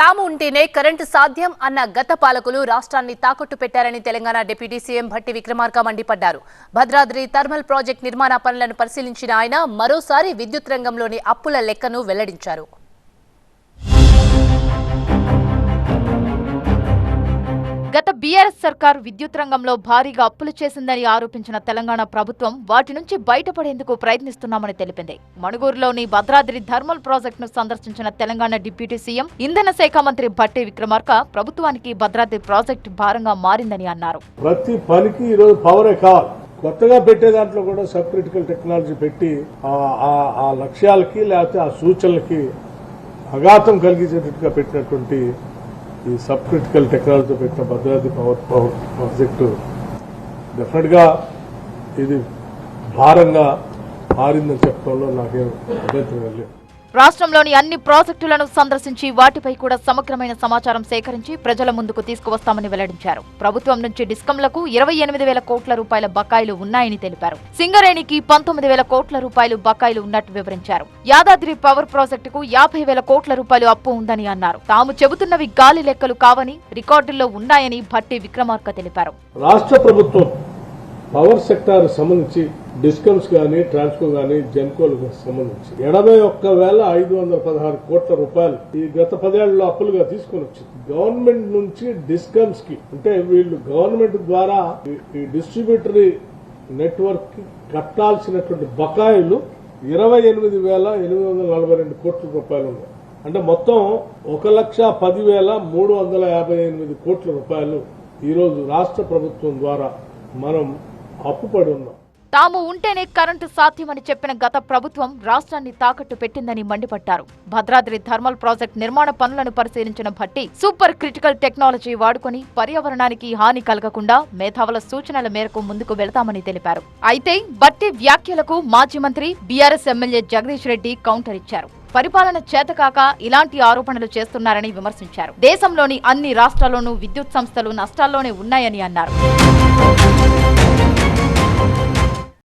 తాము ఉంటేనే కరెంటు సాధ్యం అన్న గత పాలకులు రాష్ట్రాన్ని తాకట్టు పెట్టారని తెలంగాణ డిప్యూటీ సీఎం భట్టి విక్రమార్క మండిపడ్డారు. భద్రాద్రి థర్మల్ ప్రాజెక్ట్ నిర్మాణ పనులను పరిశీలించిన ఆయన మరోసారి విద్యుత్ రంగంలోని అప్పుల లెక్కను వెల్లడించారు. గత బీఆర్ఎస్ సర్కార్ విద్యుత్ రంగంలో భారీగా అప్పులు చేసిందని ఆరోపించిన తెలంగాణ ప్రభుత్వం వాటి నుంచి బయటపడేందుకు ప్రయత్నిస్తున్నామని తెలిపింది. మణుగూరులోని భద్రాద్రి థర్మల్ ప్రాజెక్టును సందర్శించిన తెలంగాణ డిప్యూటీ సీఎం ఇంధన శాఖ మంత్రి భట్టి విక్రమార్క ప్రభుత్వానికి భద్రాద్రి ప్రాజెక్టు భారంగా మారిందని అన్నారు. ప్రతి పనికి ఈరోజు పవరే కావాలి. కొత్తగా పెట్టే దాంట్లో కూడా సబ్ క్రిటికల్ టెక్నాలజీ పెట్టి ఆ- ఆ లక్ష్యాలకి లేకపోతే ఆ సూచనలకి అఘాతం కలిగించేటట్టుగా పెట్టినటువంటి ఈ సబ్ క్రిటికల్ టెక్నాలజీ పెట్టిన భద్రాద్రి పవర్ పవర్ ప్రాజెక్టు. డెఫినెట్గా ఇది భారంగా మారిందని చెప్పడంలో నాకేం అభ్యంతరం లేదు. రాష్ట్రంలోని అన్ని ప్రాజెక్టులను సందర్శించి వాటిపై కూడా సమగ్రమైన సమాచారం సేకరించి ప్రజల ముందుకు తీసుకువస్తామని వెల్లడించారు. ప్రభుత్వం నుంచి డిస్కంలకు ఇరవై ఎనిమిది వేల కోట్ల రూపాయల బకాయిలు ఉన్నాయని తెలిపారు. సింగరేణికి పంతొమ్మిది వేల కోట్ల రూపాయలు బకాయిలు ఉన్నట్టు వివరించారు. యాదాద్రి పవర్ ప్రాజెక్టుకు యాభై వేల కోట్ల రూపాయలు అప్పు ఉందని అన్నారు. తాము చెబుతున్నవి గాలి లెక్కలు కావని రికార్డుల్లో ఉన్నాయని భట్టి విక్రమార్క తెలిపారు. రాష్ట్ర ప్రభుత్వం పవర్ సెక్టార్ సంబంధించి డిస్కమ్స్ కానీ ట్రాన్స్కో కానీ జెన్కోలకు సంబంధించి. ఎనభై ఒక్క వేల ఐదు వందల పదహారు కోట్ల రూపాయలు ఈ గత పదేళ్ళలో అప్పులుగా తీసుకొని వచ్చింది. గవర్నమెంట్ నుంచి డిస్కమ్స్కి అంటే వీళ్ళు గవర్నమెంట్ ద్వారా ఈ- ఈ డిస్ట్రిబ్యూటరీ నెట్వర్క్ కట్టాల్సినటువంటి బకాయిలు ఇరవై ఎనిమిది వేల ఎనిమిది వందల నలభై రెండు కోట్ల రూపాయలు ఉన్నాయి. అంటే మొత్తం ఒక లక్ష పదివేల మూడు వందల యాభై ఎనిమిది కోట్ల రూపాయలు ఈరోజు రాష్ట్ర ప్రభుత్వం ద్వారా మనం అప్పుపడి ఉన్నాం. తాము ఉంటేనే కరెంటు సాధ్యమని చెప్పిన గత ప్రభుత్వం రాష్ట్రాన్ని తాకట్టు పెట్టిందని మండిపడ్డారు. భద్రాద్రి థర్మల్ ప్రాజెక్ట్ నిర్మాణ పనులను పరిశీలించిన భట్టి సూపర్ క్రిటికల్ టెక్నాలజీ వాడుకొని పర్యావరణానికి హాని కలగకుండా మేధావుల సూచనల మేరకు ముందుకు వెళతామని తెలిపారు. అయితే భట్టి వ్యాఖ్యలకు మాజీ మంత్రి BRS MLA Jagadish Reddy counter ఇచ్చారు. పరిపాలన చేతకాక ఇలాంటి ఆరోపణలు చేస్తున్నారని విమర్శించారు. దేశంలోని అన్ని రాష్ట్రాల్లోనూ విద్యుత్ సంస్థలు నష్టాల్లోనే ఉన్నాయని అన్నారు.